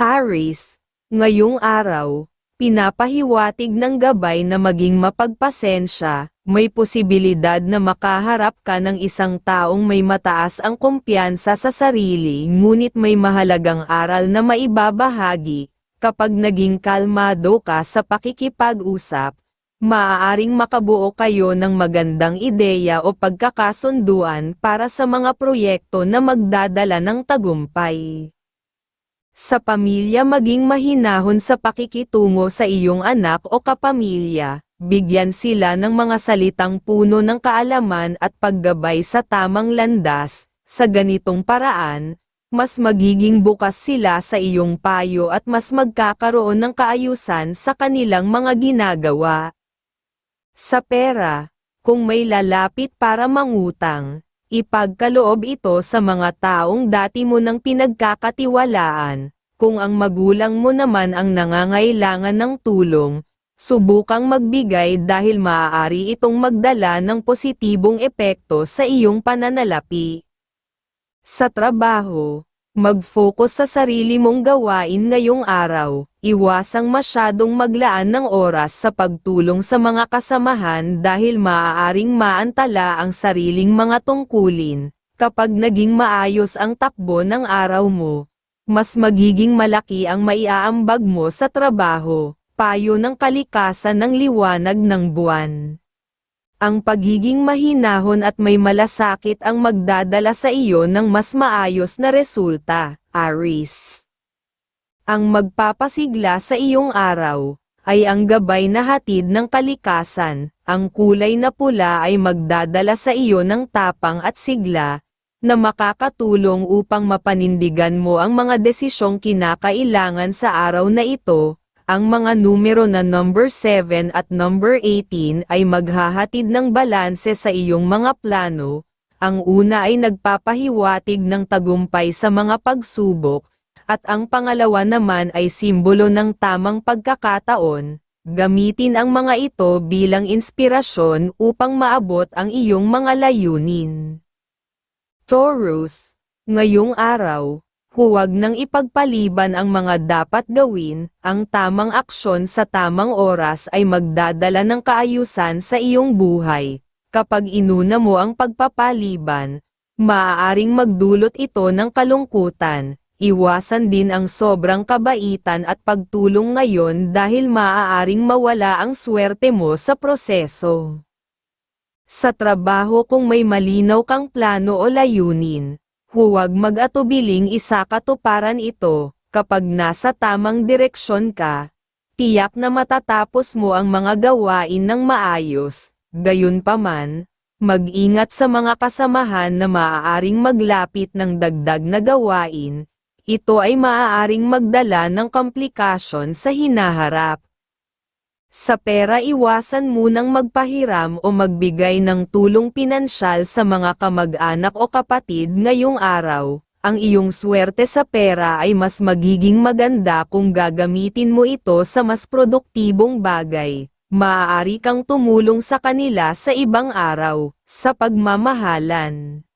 Aris, ngayong araw, pinapahiwatig ng gabay na maging mapagpasensya, may posibilidad na makaharap ka ng isang taong may mataas ang kumpiyansa sa sarili ngunit may mahalagang aral na maibabahagi, kapag naging kalmado ka sa pakikipag-usap, maaaring makabuo kayo ng magandang ideya o pagkakasunduan para sa mga proyekto na magdadala ng tagumpay. Sa pamilya maging mahinahon sa pakikitungo sa iyong anak o kapamilya, bigyan sila ng mga salitang puno ng kaalaman at paggabay sa tamang landas, sa ganitong paraan, mas magiging bukas sila sa iyong payo at mas magkakaroon ng kaayusan sa kanilang mga ginagawa. Sa pera, kung may lalapit para mangutang, ipagkaloob ito sa mga taong dati mo nang pinagkakatiwalaan, kung ang magulang mo naman ang nangangailangan ng tulong, subukang magbigay dahil maaari itong magdala ng positibong epekto sa iyong pananalapi. Sa trabaho, mag-focus sa sarili mong gawain ngayong araw, iwasang masyadong maglaan ng oras sa pagtulong sa mga kasamahan dahil maaaring maantala ang sariling mga tungkulin. Kapag naging maayos ang takbo ng araw mo, mas magiging malaki ang maiaambag mo sa trabaho, payo ng kalikasan ng liwanag ng buwan. Ang pagiging mahinahon at may malasakit ang magdadala sa iyo ng mas maayos na resulta, Aris. Ang magpapasigla sa iyong araw, ay ang gabay na hatid ng kalikasan, ang kulay na pula ay magdadala sa iyo ng tapang at sigla, na makakatulong upang mapanindigan mo ang mga desisyong kinakailangan sa araw na ito, ang mga numero na number 7 at number 18 ay maghahatid ng balanse sa iyong mga plano. Ang una ay nagpapahiwatig ng tagumpay sa mga pagsubok, at ang pangalawa naman ay simbolo ng tamang pagkakataon. Gamitin ang mga ito bilang inspirasyon upang maabot ang iyong mga layunin. Taurus, ngayong araw, Huwag nang ipagpaliban ang mga dapat gawin, ang tamang aksyon sa tamang oras ay magdadala ng kaayusan sa iyong buhay. Kapag inuna mo ang pagpapaliban, maaaring magdulot ito ng kalungkutan. Iwasan din ang sobrang kabaitan at pagtulong ngayon dahil maaaring mawala ang swerte mo sa proseso. Sa trabaho kung may malinaw kang plano o layunin, Huwag mag-atubiling isakatuparan ito, kapag nasa tamang direksyon ka, tiyak na matatapos mo ang mga gawain ng maayos, gayunpaman, mag-ingat sa mga kasamahan na maaaring maglapit ng dagdag na gawain, ito ay maaaring magdala ng komplikasyon sa hinaharap. Sa pera iwasan munang magpahiram o magbigay ng tulong pinansyal sa mga kamag-anak o kapatid ngayong araw. Ang iyong swerte sa pera ay mas magiging maganda kung gagamitin mo ito sa mas produktibong bagay. Maaari kang tumulong sa kanila sa ibang araw, sa pagmamahalan.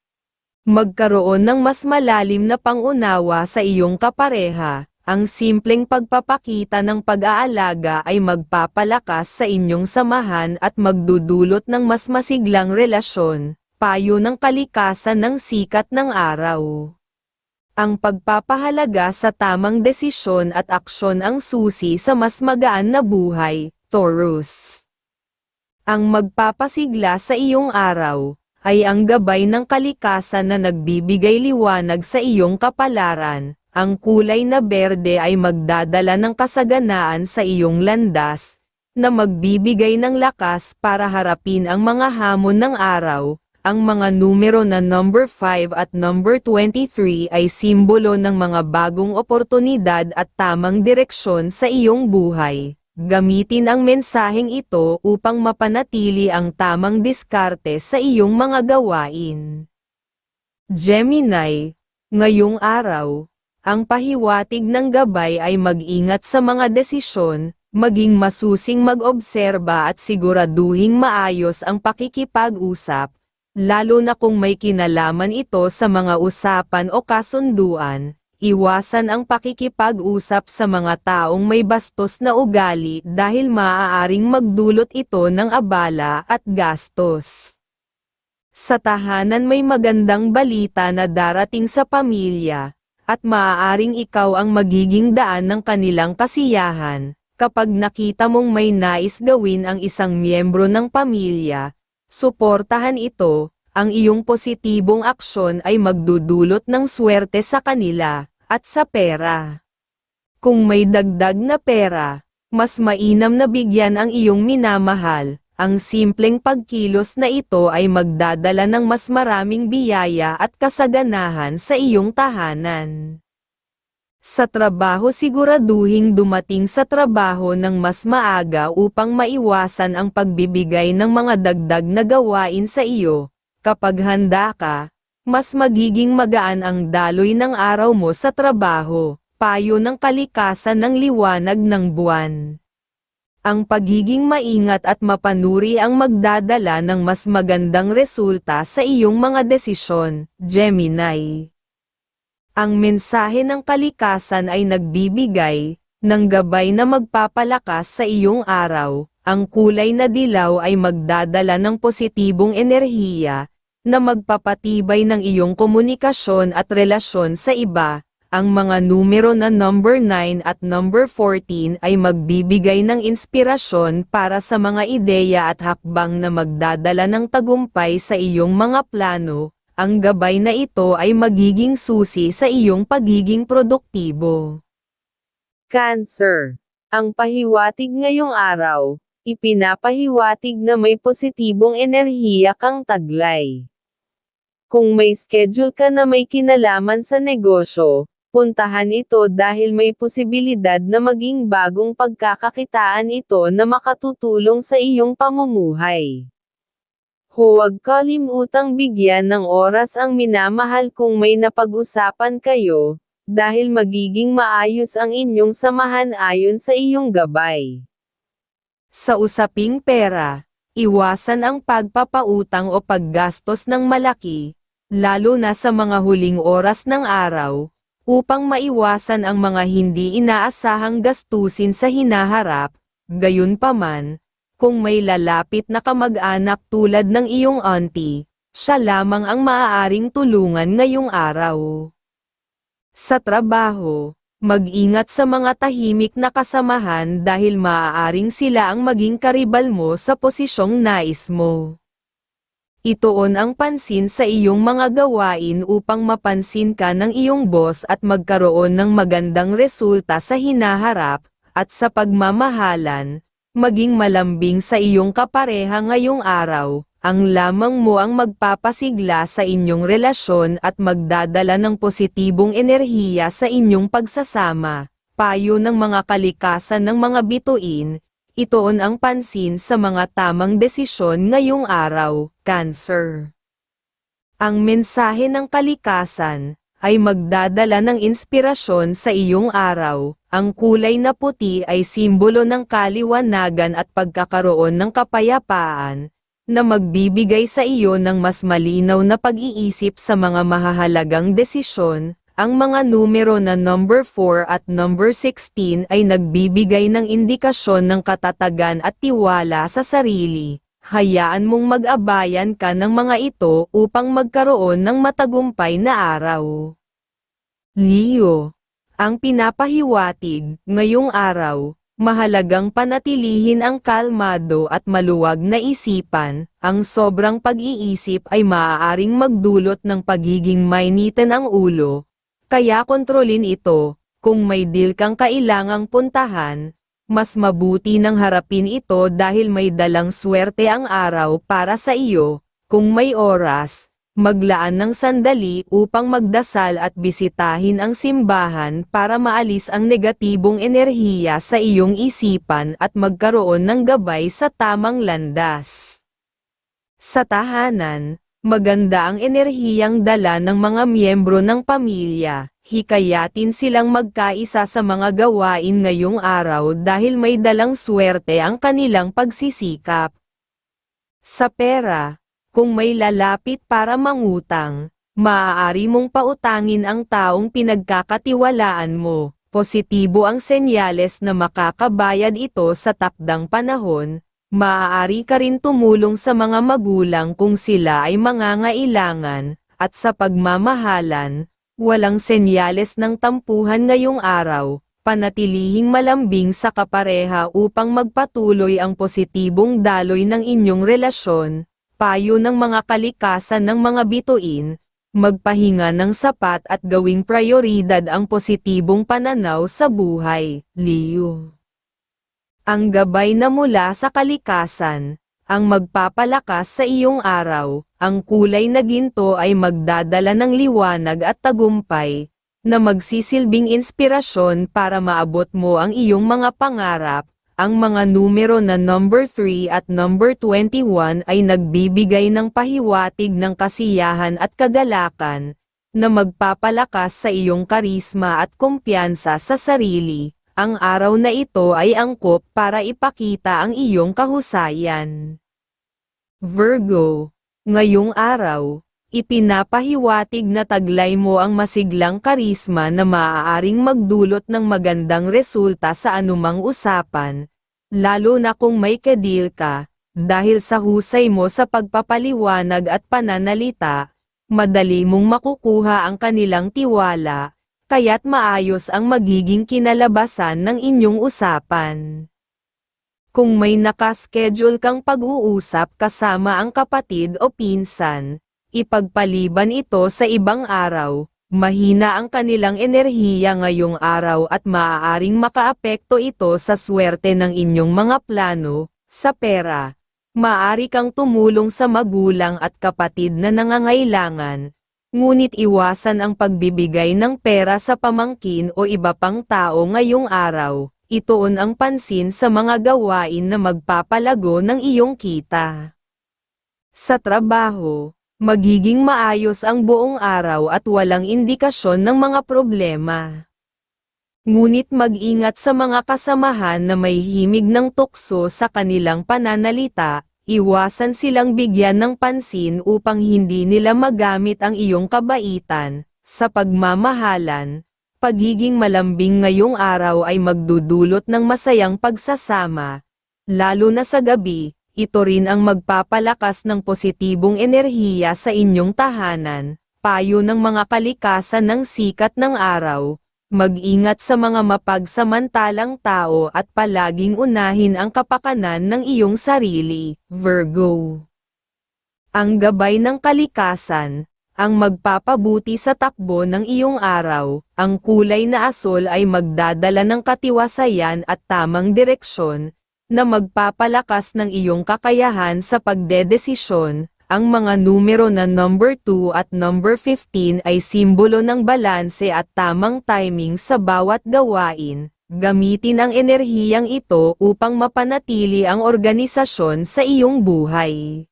Magkaroon ng mas malalim na pangunawa sa iyong kapareha, ang simpleng pagpapakita ng pag-aalaga ay magpapalakas sa inyong samahan at magdudulot ng mas masiglang relasyon, payo ng kalikasan ng sikat ng araw. Ang pagpapahalaga sa tamang desisyon at aksyon ang susi sa mas magaan na buhay, Taurus. Ang magpapasigla sa iyong araw, ay ang gabay ng kalikasan na nagbibigay liwanag sa iyong kapalaran, ang kulay na berde ay magdadala ng kasaganaan sa iyong landas, na magbibigay ng lakas para harapin ang mga hamon ng araw. Ang mga numero na number 5 at number 23 ay simbolo ng mga bagong oportunidad at tamang direksyon sa iyong buhay. Gamitin ang mensaheng ito upang mapanatili ang tamang diskarte sa iyong mga gawain. Gemini, ngayong araw, ang pahiwatig ng gabay ay mag-ingat sa mga desisyon, maging masusing mag-obserba at siguraduhing maayos ang pakikipag-usap, lalo na kung may kinalaman ito sa mga usapan o kasunduan, Iwasan ang pakikipag-usap sa mga taong may bastos na ugali dahil maaaring magdulot ito ng abala at gastos. Sa tahanan may magandang balita na darating sa pamilya, at maaaring ikaw ang magiging daan ng kanilang kasiyahan, kapag nakita mong may nais gawin ang isang miyembro ng pamilya, suportahan ito, ang iyong positibong aksyon ay magdudulot ng swerte sa kanila, at sa pera. Kung may dagdag na pera, mas mainam na bigyan ang iyong minamahal, ang simpleng pagkilos na ito ay magdadala ng mas maraming biyaya at kasaganahan sa iyong tahanan. Sa trabaho siguraduhing dumating sa trabaho ng mas maaga upang maiwasan ang pagbibigay ng mga dagdag na gawain sa iyo. Kapag handa ka, mas magiging magaan ang daloy ng araw mo sa trabaho, payo ng kalikasan ng liwanag ng buwan. Ang pagiging maingat at mapanuri ang magdadala ng mas magandang resulta sa iyong mga desisyon, Gemini. Ang mensahe ng kalikasan ay nagbibigay ng gabay na magpapalakas sa iyong araw. Ang kulay na dilaw ay magdadala ng positibong enerhiya na magpapatibay ng iyong komunikasyon at relasyon sa iba. Ang mga numero na number 9 at number 14 ay magbibigay ng inspirasyon para sa mga ideya at hakbang na magdadala ng tagumpay sa iyong mga plano ang gabay na ito ay magiging susi sa iyong pagiging produktibo. Cancer. Ang pahiwatig ngayong araw, ipinapahiwatig na may positibong enerhiya kang taglay. Kung may schedule ka na may kinalaman sa negosyo, puntahan ito dahil may posibilidad na maging bagong pagkakakitaan ito na makatutulong sa iyong pamumuhay. Huwag kalimutang bigyan ng oras ang minamahal kung may napag-usapan kayo, dahil magiging maayos ang inyong samahan ayon sa iyong gabay. Sa usaping pera, iwasan ang pagpapautang o paggastos ng malaki, lalo na sa mga huling oras ng araw, upang maiwasan ang mga hindi inaasahang gastusin sa hinaharap, gayunpaman, kung may lalapit na kamag-anak tulad ng iyong auntie, siya lamang ang maaaring tulungan ngayong araw. Sa trabaho, mag-ingat sa mga tahimik na kasamahan dahil maaaring sila ang maging karibal mo sa posisyong nais mo. Itoon ang pansin sa iyong mga gawain upang mapansin ka ng iyong boss at magkaroon ng magandang resulta sa hinaharap, at sa pagmamahalan, maging malambing sa iyong kapareha ngayong araw, ang lamang mo ang magpapasigla sa inyong relasyon at magdadala ng positibong enerhiya sa inyong pagsasama. Payo ng mga kalikasan ng mga bituin, itoon ang pansin sa mga tamang desisyon ngayong araw, Cancer. Ang mensahe ng kalikasan, ay magdadala ng inspirasyon sa iyong araw. Ang kulay na puti ay simbolo ng kaliwanagan at pagkakaroon ng kapayapaan, na magbibigay sa iyo ng mas malinaw na pag-iisip sa mga mahahalagang desisyon. Ang mga numero na number 4 at number 16 ay nagbibigay ng indikasyon ng katatagan at tiwala sa sarili hayaan mong mag-abayan ka ng mga ito upang magkaroon ng matagumpay na araw. Leo, ang pinapahiwatig, ngayong araw, mahalagang panatilihin ang kalmado at maluwag na isipan, ang sobrang pag-iisip ay maaaring magdulot ng pagiging mainitan ang ulo, kaya kontrolin ito, kung may deal kang kailangang puntahan, mas mabuti nang harapin ito dahil may dalang swerte ang araw para sa iyo, kung may oras, maglaan ng sandali upang magdasal at bisitahin ang simbahan para maalis ang negatibong enerhiya sa iyong isipan at magkaroon ng gabay sa tamang landas. Sa tahanan, maganda ang enerhiyang dala ng mga miyembro ng pamilya hikayatin silang magkaisa sa mga gawain ngayong araw dahil may dalang swerte ang kanilang pagsisikap. Sa pera, kung may lalapit para mangutang, maaari mong pautangin ang taong pinagkakatiwalaan mo. Positibo ang senyales na makakabayad ito sa takdang panahon, maaari ka rin tumulong sa mga magulang kung sila ay mangangailangan, at sa pagmamahalan, walang senyales ng tampuhan ngayong araw, panatilihing malambing sa kapareha upang magpatuloy ang positibong daloy ng inyong relasyon, payo ng mga kalikasan ng mga bituin, magpahinga ng sapat at gawing prioridad ang positibong pananaw sa buhay, Leo. Ang gabay na mula sa kalikasan, ang magpapalakas sa iyong araw, ang kulay na ginto ay magdadala ng liwanag at tagumpay, na magsisilbing inspirasyon para maabot mo ang iyong mga pangarap, ang mga numero na number 3 at number 21 ay nagbibigay ng pahiwatig ng kasiyahan at kagalakan, na magpapalakas sa iyong karisma at kumpiyansa sa sarili. Ang araw na ito ay angkop para ipakita ang iyong kahusayan. Virgo, ngayong araw, ipinapahiwatig na taglay mo ang masiglang karisma na maaaring magdulot ng magandang resulta sa anumang usapan, lalo na kung may kadil ka, dahil sa husay mo sa pagpapaliwanag at pananalita, madali mong makukuha ang kanilang tiwala, kaya't maayos ang magiging kinalabasan ng inyong usapan. Kung may nakaschedule kang pag-uusap kasama ang kapatid o pinsan, ipagpaliban ito sa ibang araw, mahina ang kanilang enerhiya ngayong araw at maaaring makaapekto ito sa swerte ng inyong mga plano, sa pera. Maari kang tumulong sa magulang at kapatid na nangangailangan, ngunit iwasan ang pagbibigay ng pera sa pamangkin o iba pang tao ngayong araw, ituon ang pansin sa mga gawain na magpapalago ng iyong kita. Sa trabaho, magiging maayos ang buong araw at walang indikasyon ng mga problema. Ngunit mag-ingat sa mga kasamahan na may himig ng tukso sa kanilang pananalita, iwasan silang bigyan ng pansin upang hindi nila magamit ang iyong kabaitan, sa pagmamahalan, pagiging malambing ngayong araw ay magdudulot ng masayang pagsasama, lalo na sa gabi, ito rin ang magpapalakas ng positibong enerhiya sa inyong tahanan, payo ng mga kalikasan ng sikat ng araw, mag-ingat sa mga mapagsamantalang tao at palaging unahin ang kapakanan ng iyong sarili, Virgo. Ang gabay ng kalikasan, ang magpapabuti sa takbo ng iyong araw, ang kulay na asol ay magdadala ng katiwasayan at tamang direksyon, na magpapalakas ng iyong kakayahan sa pagdedesisyon, ang mga numero na number 2 at number 15 ay simbolo ng balanse at tamang timing sa bawat gawain. Gamitin ang enerhiyang ito upang mapanatili ang organisasyon sa iyong buhay.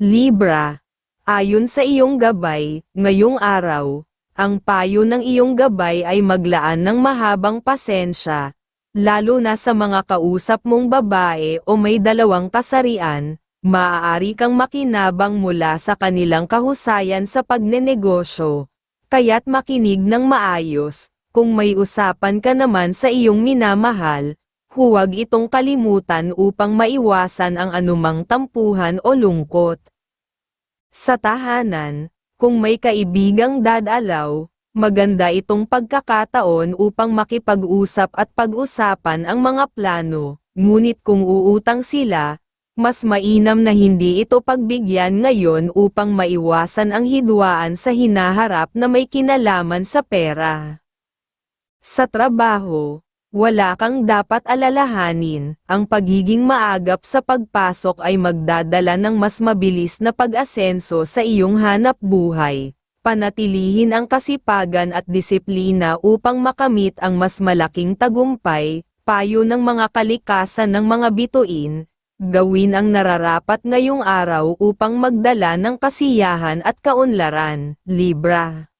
Libra, ayon sa iyong gabay, ngayong araw, ang payo ng iyong gabay ay maglaan ng mahabang pasensya, lalo na sa mga kausap mong babae o may dalawang kasarian, maaari kang makinabang mula sa kanilang kahusayan sa pagnenegosyo. Kaya't makinig ng maayos, kung may usapan ka naman sa iyong minamahal, huwag itong kalimutan upang maiwasan ang anumang tampuhan o lungkot. Sa tahanan, kung may kaibigang dadalaw, maganda itong pagkakataon upang makipag-usap at pag-usapan ang mga plano, ngunit kung uutang sila, mas mainam na hindi ito pagbigyan ngayon upang maiwasan ang hidwaan sa hinaharap na may kinalaman sa pera. Sa trabaho, wala kang dapat alalahanin, ang pagiging maagap sa pagpasok ay magdadala ng mas mabilis na pag-asenso sa iyong hanap buhay. Panatilihin ang kasipagan at disiplina upang makamit ang mas malaking tagumpay, payo ng mga kalikasan ng mga bituin, Gawin ang nararapat ngayong araw upang magdala ng kasiyahan at kaunlaran, Libra.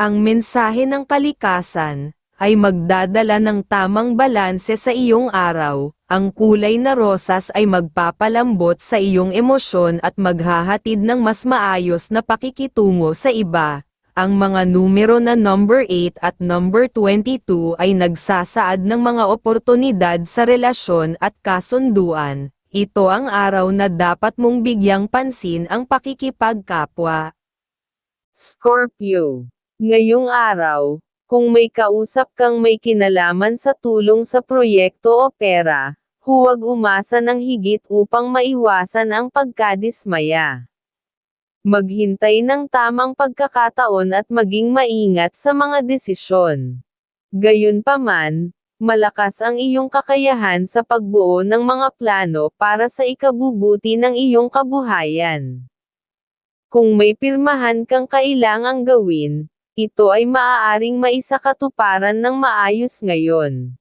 Ang mensahe ng kalikasan ay magdadala ng tamang balanse sa iyong araw, Ang kulay na rosas ay magpapalambot sa iyong emosyon at maghahatid ng mas maayos na pakikitungo sa iba. Ang mga numero na number 8 at number 22 ay nagsasaad ng mga oportunidad sa relasyon at kasunduan. Ito ang araw na dapat mong bigyang pansin ang pakikipagkapwa. Scorpio. Ngayong araw, kung may kausap kang may kinalaman sa tulong sa proyekto o pera, huwag umasa ng higit upang maiwasan ang pagkadismaya. Maghintay ng tamang pagkakataon at maging maingat sa mga desisyon. Gayunpaman, malakas ang iyong kakayahan sa pagbuo ng mga plano para sa ikabubuti ng iyong kabuhayan. Kung may pirmahan kang kailangang gawin, ito ay maaaring maisakatuparan ng maayos ngayon.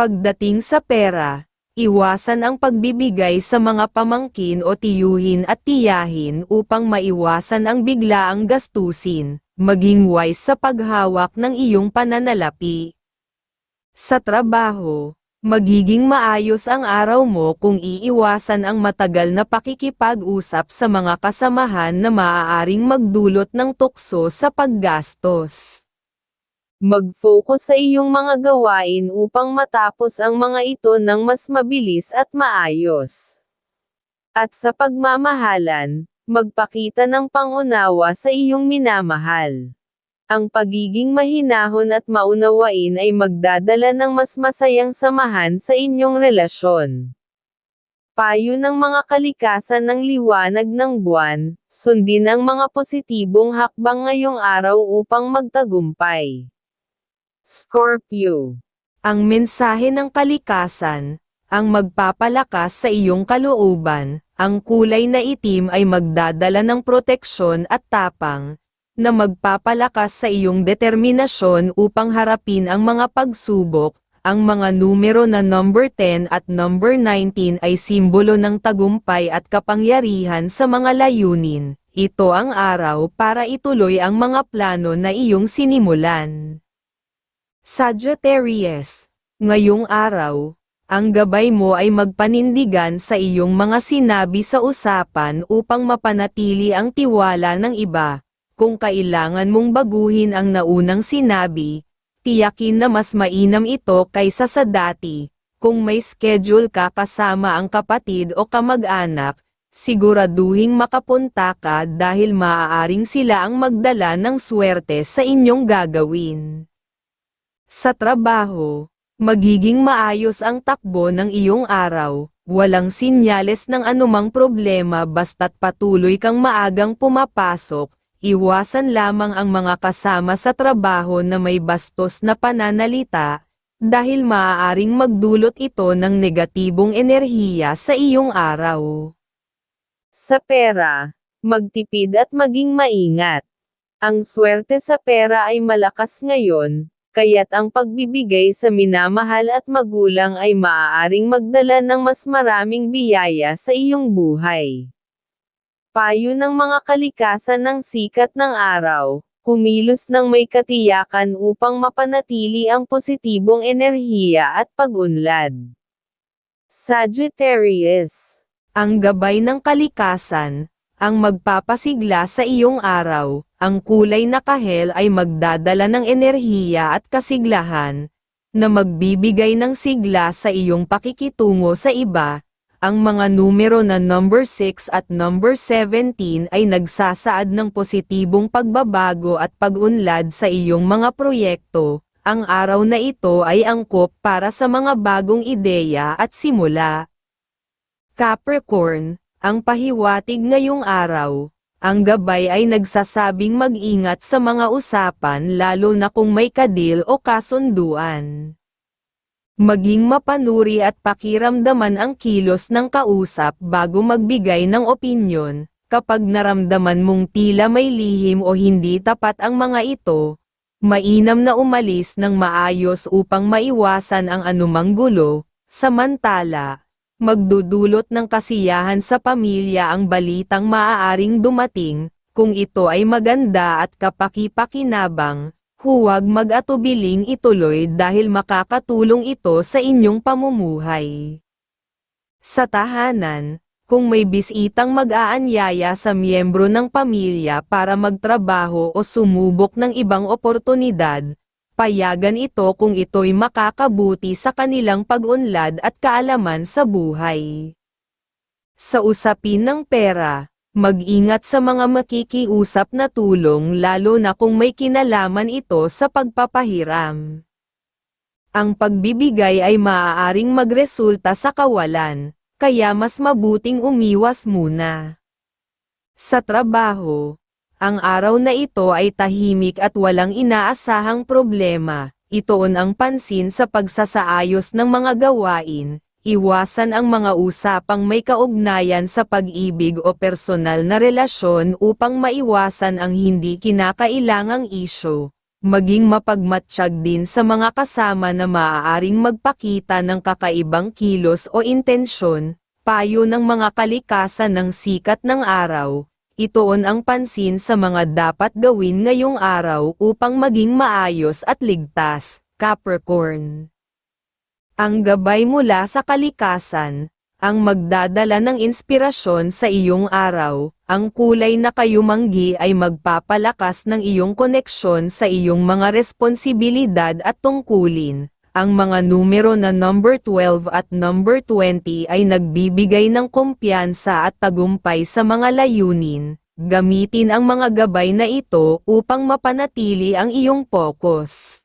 Pagdating sa pera, iwasan ang pagbibigay sa mga pamangkin o tiyuhin at tiyahin upang maiwasan ang biglaang gastusin, maging wise sa paghawak ng iyong pananalapi. Sa trabaho, magiging maayos ang araw mo kung iiwasan ang matagal na pakikipag-usap sa mga kasamahan na maaaring magdulot ng tukso sa paggastos. Mag-focus sa iyong mga gawain upang matapos ang mga ito ng mas mabilis at maayos. At sa pagmamahalan, magpakita ng pangunawa sa iyong minamahal. Ang pagiging mahinahon at maunawain ay magdadala ng mas masayang samahan sa inyong relasyon. Payo ng mga kalikasan ng liwanag ng buwan, sundin ang mga positibong hakbang ngayong araw upang magtagumpay. Scorpio. Ang mensahe ng kalikasan, ang magpapalakas sa iyong kalooban, ang kulay na itim ay magdadala ng proteksyon at tapang, na magpapalakas sa iyong determinasyon upang harapin ang mga pagsubok, ang mga numero na number 10 at number 19 ay simbolo ng tagumpay at kapangyarihan sa mga layunin. Ito ang araw para ituloy ang mga plano na iyong sinimulan. Sagittarius, ngayong araw, ang gabay mo ay magpanindigan sa iyong mga sinabi sa usapan upang mapanatili ang tiwala ng iba. Kung kailangan mong baguhin ang naunang sinabi, tiyakin na mas mainam ito kaysa sa dati. Kung may schedule ka kasama ang kapatid o kamag-anak, siguraduhing makapunta ka dahil maaaring sila ang magdala ng swerte sa inyong gagawin. Sa trabaho, magiging maayos ang takbo ng iyong araw, walang sinyales ng anumang problema basta't patuloy kang maagang pumapasok, iwasan lamang ang mga kasama sa trabaho na may bastos na pananalita, dahil maaaring magdulot ito ng negatibong enerhiya sa iyong araw. Sa pera, magtipid at maging maingat. Ang swerte sa pera ay malakas ngayon, kaya't ang pagbibigay sa minamahal at magulang ay maaaring magdala ng mas maraming biyaya sa iyong buhay. Payo ng mga kalikasan ng sikat ng araw, kumilos ng may katiyakan upang mapanatili ang positibong enerhiya at pag-unlad. Sagittarius, ang gabay ng kalikasan, ang magpapasigla sa iyong araw, ang kulay na kahel ay magdadala ng enerhiya at kasiglahan, na magbibigay ng sigla sa iyong pakikitungo sa iba, ang mga numero na number 6 at number 17 ay nagsasaad ng positibong pagbabago at pag-unlad sa iyong mga proyekto, ang araw na ito ay angkop para sa mga bagong ideya at simula. Capricorn, ang pahiwatig ngayong araw, ang gabay ay nagsasabing mag-ingat sa mga usapan lalo na kung may kadil o kasunduan. Maging mapanuri at pakiramdaman ang kilos ng kausap bago magbigay ng opinyon, kapag naramdaman mong tila may lihim o hindi tapat ang mga ito, mainam na umalis ng maayos upang maiwasan ang anumang gulo, samantala, magdudulot ng kasiyahan sa pamilya ang balitang maaaring dumating, kung ito ay maganda at kapaki-pakinabang, huwag mag-atubiling ituloy dahil makakatulong ito sa inyong pamumuhay. Sa tahanan, kung may bisitang mag-aanyaya sa miyembro ng pamilya para magtrabaho o sumubok ng ibang oportunidad, payagan ito kung ito'y makakabuti sa kanilang pag-unlad at kaalaman sa buhay. Sa usapin ng pera, mag-ingat sa mga makikiusap na tulong lalo na kung may kinalaman ito sa pagpapahiram. Ang pagbibigay ay maaaring magresulta sa kawalan, kaya mas mabuting umiwas muna. Sa trabaho, ang araw na ito ay tahimik at walang inaasahang problema, itoon ang pansin sa pagsasaayos ng mga gawain, iwasan ang mga usapang may kaugnayan sa pag-ibig o personal na relasyon upang maiwasan ang hindi kinakailangang isyo. Maging mapagmatsyag din sa mga kasama na maaaring magpakita ng kakaibang kilos o intensyon, payo ng mga kalikasan ng sikat ng araw, itoon ang pansin sa mga dapat gawin ngayong araw upang maging maayos at ligtas, Capricorn. Ang gabay mula sa kalikasan, ang magdadala ng inspirasyon sa iyong araw, ang kulay na kayumanggi ay magpapalakas ng iyong koneksyon sa iyong mga responsibilidad at tungkulin. Ang mga numero na number 12 at number 20 ay nagbibigay ng kumpiyansa at tagumpay sa mga layunin. Gamitin ang mga gabay na ito upang mapanatili ang iyong focus.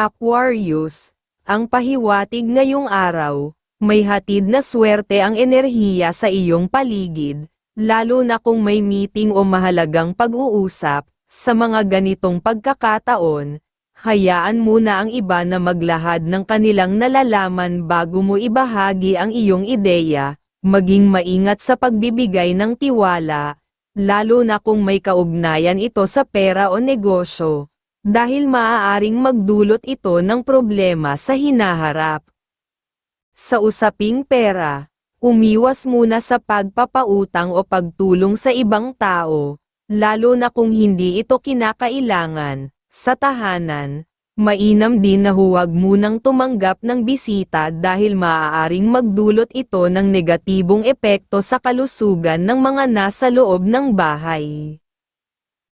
Aquarius, ang pahiwatig ngayong araw, may hatid na swerte ang enerhiya sa iyong paligid, lalo na kung may meeting o mahalagang pag-uusap, sa mga ganitong pagkakataon, hayaan muna ang iba na maglahad ng kanilang nalalaman bago mo ibahagi ang iyong ideya, maging maingat sa pagbibigay ng tiwala, lalo na kung may kaugnayan ito sa pera o negosyo, dahil maaaring magdulot ito ng problema sa hinaharap. Sa usaping pera, umiwas muna sa pagpapautang o pagtulong sa ibang tao, lalo na kung hindi ito kinakailangan. Sa tahanan, mainam din na huwag munang tumanggap ng bisita dahil maaaring magdulot ito ng negatibong epekto sa kalusugan ng mga nasa loob ng bahay.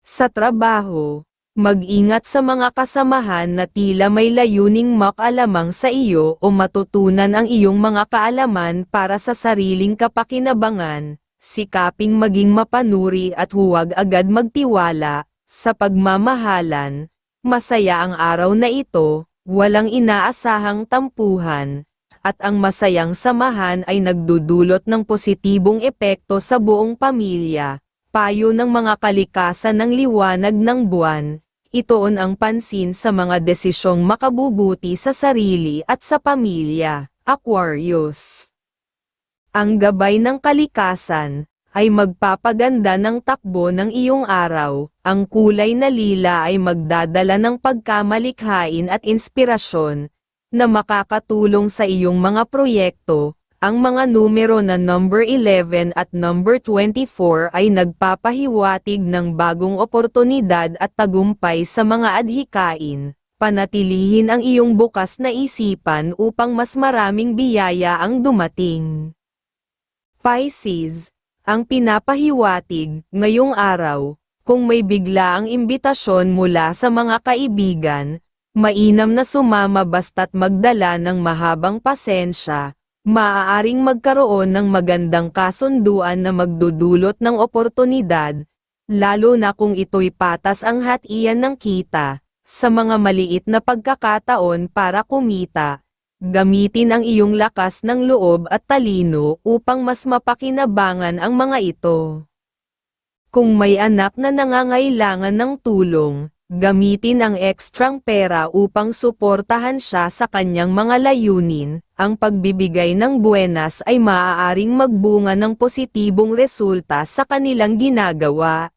Sa trabaho, Mag-ingat sa mga kasamahan na tila may layuning makalamang sa iyo o matutunan ang iyong mga kaalaman para sa sariling kapakinabangan, sikaping maging mapanuri at huwag agad magtiwala, sa pagmamahalan, masaya ang araw na ito, walang inaasahang tampuhan, at ang masayang samahan ay nagdudulot ng positibong epekto sa buong pamilya, payo ng mga kalikasan ng liwanag ng buwan, itoon ang pansin sa mga desisyong makabubuti sa sarili at sa pamilya, Aquarius. Ang gabay ng kalikasan, ay magpapaganda ng takbo ng iyong araw, ang kulay na lila ay magdadala ng pagkamalikhain at inspirasyon, na makakatulong sa iyong mga proyekto, ang mga numero na number 11 at number 24 ay nagpapahiwatig ng bagong oportunidad at tagumpay sa mga adhikain. Panatilihin ang iyong bukas na isipan upang mas maraming biyaya ang dumating. Pisces, ang pinapahiwatig, ngayong araw, kung may bigla ang imbitasyon mula sa mga kaibigan, mainam na sumama basta't magdala ng mahabang pasensya, maaaring magkaroon ng magandang kasunduan na magdudulot ng oportunidad, lalo na kung ito'y patas ang hatian ng kita, sa mga maliit na pagkakataon para kumita. Gamitin ang iyong lakas ng loob at talino upang mas mapakinabangan ang mga ito. Kung may anak na nangangailangan ng tulong, gamitin ang ekstrang pera upang suportahan siya sa kanyang mga layunin, ang pagbibigay ng buenas ay maaaring magbunga ng positibong resulta sa kanilang ginagawa.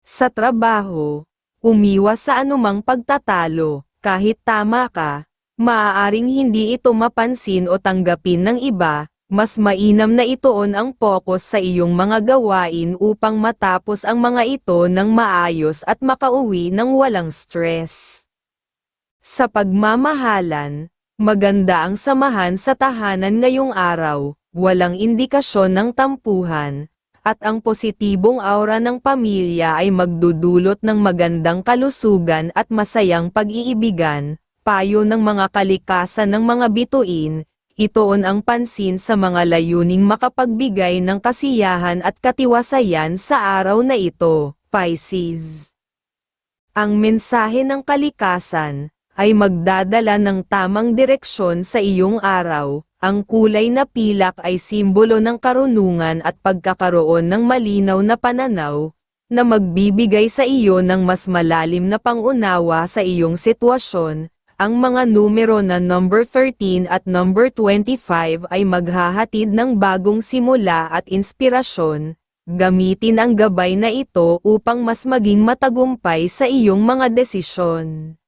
Sa trabaho, umiwas sa anumang pagtatalo, kahit tama ka, maaaring hindi ito mapansin o tanggapin ng iba, mas mainam na ituon ang focus sa iyong mga gawain upang matapos ang mga ito ng maayos at makauwi ng walang stress. Sa pagmamahalan, maganda ang samahan sa tahanan ngayong araw, walang indikasyon ng tampuhan, at ang positibong aura ng pamilya ay magdudulot ng magandang kalusugan at masayang pag-iibigan, payo ng mga kalikasan ng mga bituin, itoon ang pansin sa mga layuning makapagbigay ng kasiyahan at katiwasayan sa araw na ito, Pisces. Ang mensahe ng kalikasan ay magdadala ng tamang direksyon sa iyong araw. Ang kulay na pilak ay simbolo ng karunungan at pagkakaroon ng malinaw na pananaw, na magbibigay sa iyo ng mas malalim na pangunawa sa iyong sitwasyon. Ang mga numero na number 13 at number 25 ay maghahatid ng bagong simula at inspirasyon. Gamitin ang gabay na ito upang mas maging matagumpay sa iyong mga desisyon.